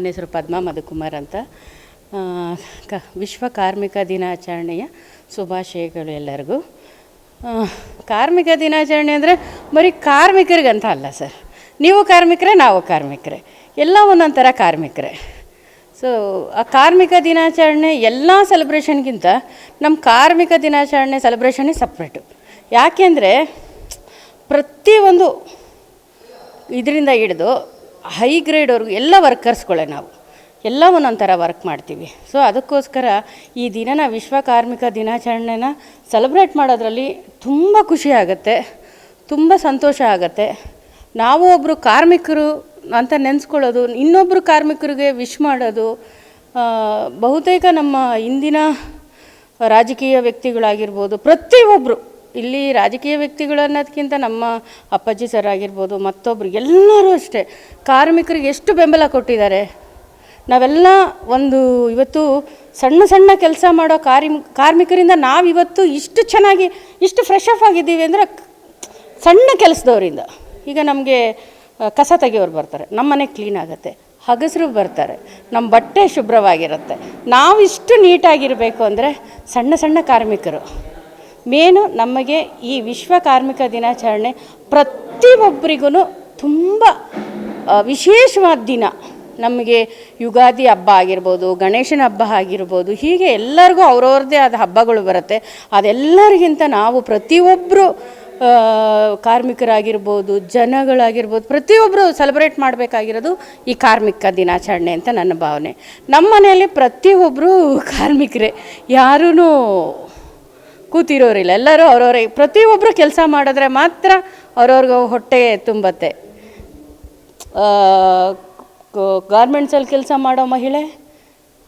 ನನ್ನ ಹೆಸರು ಪದ್ಮಾ ಮಧುಕುಮಾರ್ ಅಂತ. ಕ, ವಿಶ್ವ ಕಾರ್ಮಿಕ ದಿನಾಚರಣೆಯ ಶುಭಾಶಯಗಳು ಎಲ್ಲರಿಗೂ. ಕಾರ್ಮಿಕ ದಿನಾಚರಣೆ ಅಂದರೆ ಬರೀ ಕಾರ್ಮಿಕರಿಗಂತ ಅಲ್ಲ ಸರ್. ನೀವು ಕಾರ್ಮಿಕರೇ, ನಾವು ಕಾರ್ಮಿಕರೇ. ಎಲ್ಲ ಒಂದೊಂದು ಥರ ಕಾರ್ಮಿಕರೇ. ಸೊ ಆ ಕಾರ್ಮಿಕ ದಿನಾಚರಣೆ ಎಲ್ಲ ಸೆಲೆಬ್ರೇಷನ್ಗಿಂತ ನಮ್ಮ ಕಾರ್ಮಿಕ ದಿನಾಚರಣೆ ಸೆಲೆಬ್ರೇಷನ್ನೇ ಸಪ್ರೇಟು ಯಾಕೆಂದರೆ ಪ್ರತಿಯೊಂದು ಇದರಿಂದ ಹಿಡಿದು ಹೈ ಗ್ರೇಡ್ವರೆಗೂ ಎಲ್ಲ ವರ್ಕರ್ಸ್ಗಳೇ ನಾವು. ಎಲ್ಲ ಒಂದೊಂಥರ ವರ್ಕ್ ಮಾಡ್ತೀವಿ. ಸೊ ಅದಕ್ಕೋಸ್ಕರ ಈ ದಿನನ ವಿಶ್ವ ಕಾರ್ಮಿಕ ದಿನಾಚರಣೆನ ಸೆಲೆಬ್ರೇಟ್ ಮಾಡೋದ್ರಲ್ಲಿ ತುಂಬ ಖುಷಿ ಆಗುತ್ತೆ, ತುಂಬ ಸಂತೋಷ ಆಗುತ್ತೆ. ನಾವು ಒಬ್ಬರು ಕಾರ್ಮಿಕರು ಅಂತ ನೆನೆಸ್ಕೊಳ್ಳೋದು ಇನ್ನೊಬ್ಬರು ಕಾರ್ಮಿಕರಿಗೆ ವಿಶ್ ಮಾಡೋದು ಬಹುತೇಕ ನಮ್ಮ ಇಂದಿನ ರಾಜಕೀಯ ವ್ಯಕ್ತಿಗಳಾಗಿರ್ಬೋದು ಪ್ರತಿಯೊಬ್ಬರು ಇಲ್ಲಿ ರಾಜಕೀಯ ವ್ಯಕ್ತಿಗಳು ಅನ್ನೋದಕ್ಕಿಂತ ನಮ್ಮ ಅಪ್ಪಾಜಿ ಸರ್ ಆಗಿರ್ಬೋದು, ಮತ್ತೊಬ್ರು ಎಲ್ಲರೂ ಅಷ್ಟೇ. ಕಾರ್ಮಿಕರಿಗೆ ಎಷ್ಟು ಬೆಂಬಲ ಕೊಟ್ಟಿದ್ದಾರೆ? ನಾವೆಲ್ಲ ಒಂದು ಇವತ್ತು ಸಣ್ಣ ಸಣ್ಣ ಕೆಲಸ ಮಾಡೋ ಕಾರ್ಮಿಕರಿಂದ ಕಾರ್ಮಿಕರಿಂದ ನಾವಿವತ್ತು ಇಷ್ಟು ಚೆನ್ನಾಗಿ, ಇಷ್ಟು ಫ್ರೆಶ್ ಅಪ್ ಆಗಿದ್ದೀವಿ ಅಂದರೆ ಸಣ್ಣ ಕೆಲಸದವರಿಂದ. ಈಗ ನಮಗೆ ಕಸ ತೆಗೆಯೋರು ಬರ್ತಾರೆ ನಮ್ಮ ಮನೆ ಕ್ಲೀನ್ ಆಗುತ್ತೆ, ಹಗಸರು ಬರ್ತಾರೆ ನಮ್ಮ ಬಟ್ಟೆ ಶುಭ್ರವಾಗಿರುತ್ತೆ. ನಾವಿಷ್ಟು ನೀಟಾಗಿರಬೇಕು ಅಂದರೆ ಸಣ್ಣ ಸಣ್ಣ ಕಾರ್ಮಿಕರು. ಮೇನು ನಮಗೆ ಈ ವಿಶ್ವ ಕಾರ್ಮಿಕ ದಿನಾಚರಣೆ ಪ್ರತಿಯೊಬ್ಬರಿಗೂ ತುಂಬ ವಿಶೇಷವಾದ ದಿನ. ನಮಗೆ ಯುಗಾದಿ ಹಬ್ಬ ಆಗಿರ್ಬೋದು, ಗಣೇಶನ ಹಬ್ಬ ಆಗಿರ್ಬೋದು, ಹೀಗೆ ಎಲ್ಲರಿಗೂ ಅವ್ರವ್ರದ್ದೇ ಆದ ಹಬ್ಬಗಳು ಬರುತ್ತೆ. ಅದೆಲ್ಲರಿಗಿಂತ ನಾವು ಪ್ರತಿಯೊಬ್ಬರು ಕಾರ್ಮಿಕರಾಗಿರ್ಬೋದು, ಜನಗಳಾಗಿರ್ಬೋದು ಪ್ರತಿಯೊಬ್ಬರು ಸೆಲೆಬ್ರೇಟ್ ಮಾಡಬೇಕಾಗಿರೋದು ಈ ಕಾರ್ಮಿಕ ದಿನಾಚರಣೆ ಅಂತ ನನ್ನ ಭಾವನೆ. ನಮ್ಮ ಮನೆಯಲ್ಲಿ ಪ್ರತಿಯೊಬ್ಬರು ಕಾರ್ಮಿಕರೇ ಯಾರೂ ಕೂತಿರೋರಿಲ್ಲ. ಎಲ್ಲರೂ ಅವ್ರವ್ರ ಪ್ರತಿಯೊಬ್ಬರು ಕೆಲಸ ಮಾಡಿದ್ರೆ ಮಾತ್ರ ಅವ್ರವ್ರಿಗೆ ಹೊಟ್ಟೆ ತುಂಬತ್ತೆ. ಗಾರ್ಮೆಂಟ್ಸಲ್ಲಿ ಕೆಲಸ ಮಾಡೋ ಮಹಿಳೆ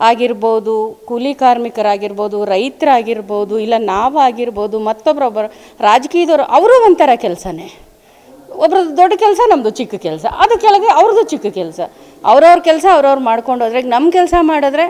ಆಗಿರ್ಬೋದು, ಕೂಲಿ ಕಾರ್ಮಿಕರಾಗಿರ್ಬೋದು, ರೈತರಾಗಿರ್ಬೋದು, ಇಲ್ಲ ನಾವಾಗಿರ್ಬೋದು ಮತ್ತೊಬ್ಬರೊಬ್ಬರು ರಾಜಕೀಯದವರು ಅವರು ಒಂಥರ ಕೆಲಸನೇ. ಒಬ್ರದ್ದು ದೊಡ್ಡ ಕೆಲಸ ನಮ್ಮದು ಚಿಕ್ಕ ಕೆಲಸ. ಅದು ಕೆಳಗೆ ಅವ್ರದ್ದು ಚಿಕ್ಕ ಕೆಲಸ. ಅವ್ರವ್ರ ಕೆಲಸ ಅವ್ರವ್ರು ಮಾಡ್ಕೊಂಡು ಹೋದ್ರೆ ನಮ್ಮ ಕೆಲಸ ಮಾಡಿದ್ರೆ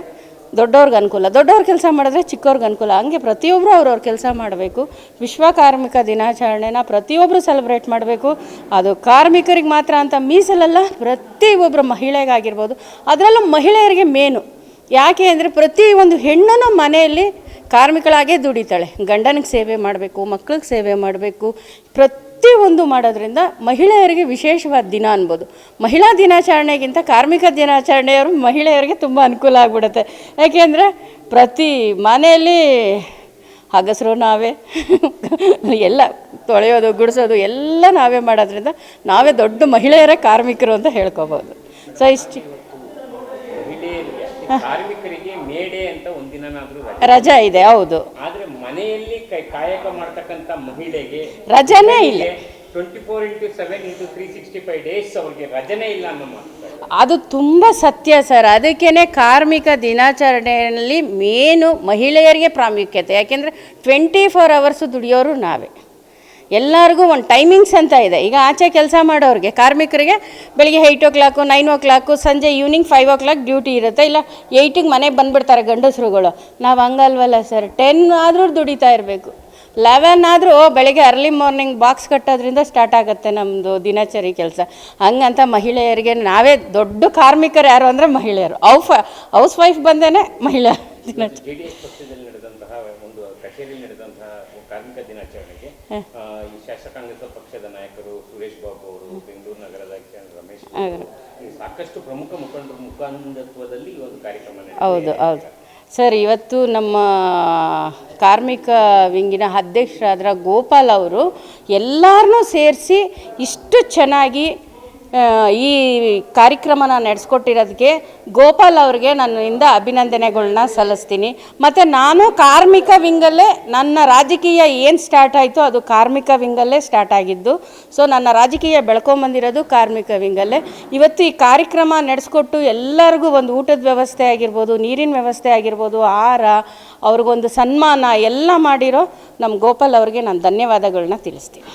ದೊಡ್ಡವ್ರಿಗೆ ಅನುಕೂಲ. ದೊಡ್ಡವ್ರ ಕೆಲಸ ಮಾಡಿದ್ರೆ ಚಿಕ್ಕವ್ರಿಗೆ ಅನುಕೂಲ. ಹಂಗೆ ಪ್ರತಿಯೊಬ್ಬರು ಅವ್ರವ್ರ ಕೆಲಸ ಮಾಡಬೇಕು. ವಿಶ್ವ ಕಾರ್ಮಿಕ ದಿನಾಚರಣೆನ ಪ್ರತಿಯೊಬ್ಬರು ಸೆಲೆಬ್ರೇಟ್ ಮಾಡಬೇಕು. ಅದು ಕಾರ್ಮಿಕರಿಗೆ ಮಾತ್ರ ಅಂತ ಮೀಸಲಲ್ಲ ಪ್ರತಿಯೊಬ್ಬರು ಮಹಿಳೆಗಾಗಿರ್ಬೋದು. ಅದರಲ್ಲೂ ಮಹಿಳೆಯರಿಗೆ ಮೇನು. ಯಾಕೆ ಅಂದರೆ ಪ್ರತಿ ಒಂದು ಹೆಣ್ಣು ಮನೆಯಲ್ಲಿ ಕಾರ್ಮಿಕಳಾಗೇ ದುಡಿತಾಳೆ. ಗಂಡನಿಗೆ ಸೇವೆ ಮಾಡಬೇಕು, ಮಕ್ಳಿಗೆ ಸೇವೆ ಮಾಡಬೇಕು. ಪ್ರತಿಯೊಂದು ಮಾಡೋದ್ರಿಂದ ಮಹಿಳೆಯರಿಗೆ ವಿಶೇಷವಾದ ದಿನ ಅನ್ಬೋದು. ಮಹಿಳಾ ದಿನಾಚರಣೆಗಿಂತ ಕಾರ್ಮಿಕ ದಿನಾಚರಣೆಯವರು ಮಹಿಳೆಯರಿಗೆ ತುಂಬ ಅನುಕೂಲ ಆಗಿಬಿಡುತ್ತೆ. ಯಾಕೆಂದರೆ ಪ್ರತಿ ಮನೆಯಲ್ಲಿ ಹಗಸರು ನಾವೇ ಎಲ್ಲ ತೊಳೆಯೋದು ಗುಡಿಸೋದು ಎಲ್ಲ ನಾವೇ ಮಾಡೋದ್ರಿಂದ ನಾವೇ ದೊಡ್ಡ ಮಹಿಳೆಯರೇ ಕಾರ್ಮಿಕರು ಅಂತ ಹೇಳ್ಕೊಬೋದು. ಸೊ ಇಷ್ಟು. ರಜೆ ಇದೆ ಹೌದು. ಮನೆಯಲ್ಲಿ ಕೈ ಕಾಯಕ ಮಾಡ್ತಕ್ಕಂತ ಮಹಿಳೆಗೆ ರಜಾನೇ ಇಲ್ಲ. Twenty four into seven into three sixty five days ಅವ್ರಿಗೆ ರಜನೇ ಇಲ್ಲ ಅನ್ನೋ ಮಾತು ಅದು ತುಂಬ ಸತ್ಯ ಸರ್. ಅದಕ್ಕೇ ಕಾರ್ಮಿಕ ದಿನಾಚರಣೆಯಲ್ಲಿ ಮೇನು ಮಹಿಳೆಯರಿಗೆ ಪ್ರಾಮುಖ್ಯತೆ. ಯಾಕೆಂದರೆ ಟ್ವೆಂಟಿ ಫೋರ್ ಅವರ್ಸು ದುಡಿಯೋರು ನಾವೇ. ಎಲ್ಲರಿಗೂ ಒಂದು ಟೈಮಿಂಗ್ಸ್ ಅಂತ ಇದೆ. ಈಗ ಆಚೆ ಕೆಲಸ ಮಾಡೋರಿಗೆ, ಕಾರ್ಮಿಕರಿಗೆ ಬೆಳಿಗ್ಗೆ eight o'clock nine o'clock ಸಂಜೆ evening five o'clock duty ಇರುತ್ತೆ. ಇಲ್ಲ ಏಯ್ಟಿಗೆ ಮನೆಗೆ ಬಂದುಬಿಡ್ತಾರೆ ಗಂಡಸರುಗಳು. ನಾವು ಹಂಗಲ್ವಲ್ಲ ಸರ್ ಟೆನ್ ಆದರೂ ದುಡಿತಾ ಇರಬೇಕು. ಲೆವೆನ್ ಆದರೂ ಬೆಳಗ್ಗೆ ಅರ್ಲಿ ಮಾರ್ನಿಂಗ್ ಬಾಕ್ಸ್ ಕಟ್ಟೋದ್ರಿಂದ ಸ್ಟಾರ್ಟ್ ಆಗುತ್ತೆ ನಮ್ಮದು ದಿನಚರಿ ಕೆಲಸ. ಹಂಗಂತ ಮಹಿಳೆಯರಿಗೆ ನಾವೇ ದೊಡ್ಡ ಕಾರ್ಮಿಕರು ಯಾರು ಅಂದರೆ ಮಹಿಳೆಯರು. ಔಫ ಹೌಸ್ ವೈಫ್ ಬಂದೇ ಮಹಿಳಾ. ದಿನಾಚರಣೆ ಜೆ ಡಿ ಎಸ್ ಪಕ್ಷದಲ್ಲಿ ನಡೆದಂತಹ ಒಂದು ಕಚೇರಿಯಲ್ಲಿ ನಡೆದಂತಹ ಕಾರ್ಮಿಕ ದಿನಾಚರಣೆಗೆ ಈ ಶಾಸಕಾಂಗ ಪಕ್ಷದ ನಾಯಕರು ಸುರೇಶ್ ಬಾಬು ಅವರು ಬೆಂಗಳೂರು ನಗರದ. ರಮೇಶ್ ಸಾಕಷ್ಟು ಪ್ರಮುಖ ಮುಖಂಡರು ಮುಖಂಡತ್ವದಲ್ಲಿ ಈ ಒಂದು ಕಾರ್ಯಕ್ರಮ. ಹೌದು ಹೌದು ಸರ್ ಇವತ್ತು ನಮ್ಮ ಕಾರ್ಮಿಕ ವಿಂಗಿನ ಅಧ್ಯಕ್ಷರಾದ್ರ ಗೋಪಾಲ್ ಅವರು ಎಲ್ಲರನ್ನೂ ಸೇರಿಸಿ ಇಷ್ಟು ಚೆನ್ನಾಗಿ ಈ ಕಾರ್ಯಕ್ರಮನ ನಡೆಸ್ಕೊಟ್ಟಿರೋದಕ್ಕೆ ಗೋಪಾಲ್ ಅವ್ರಿಗೆ ನನ್ನಿಂದ ಅಭಿನಂದನೆಗಳನ್ನ ಸಲ್ಲಿಸ್ತೀನಿ. ಮತ್ತು ನಾನು ಕಾರ್ಮಿಕ ವಿಂಗಲ್ಲೇ ನನ್ನ ರಾಜಕೀಯ ಏನು ಸ್ಟಾರ್ಟ್ ಆಯಿತು ಅದು ಕಾರ್ಮಿಕ ವಿಂಗಲ್ಲೇ ಸ್ಟಾರ್ಟ್ ಆಗಿದ್ದು. ಸೊ ನನ್ನ ರಾಜಕೀಯ ಬೆಳ್ಕೊಂಬಂದಿರೋದು ಕಾರ್ಮಿಕ ವಿಂಗಲ್ಲೇ. ಇವತ್ತು ಈ ಕಾರ್ಯಕ್ರಮ ನಡೆಸ್ಕೊಟ್ಟು ಎಲ್ಲರಿಗೂ ಒಂದು ಊಟದ ವ್ಯವಸ್ಥೆ ಆಗಿರ್ಬೋದು, ನೀರಿನ ವ್ಯವಸ್ಥೆ ಆಗಿರ್ಬೋದು, ಆಹಾರ, ಅವ್ರಿಗೊಂದು ಸನ್ಮಾನ ಎಲ್ಲ ಮಾಡಿರೋ ನಮ್ಮ ಗೋಪಾಲ್ ಅವ್ರಿಗೆ ನಾನು ಧನ್ಯವಾದಗಳನ್ನ ತಿಳಿಸ್ತೀನಿ.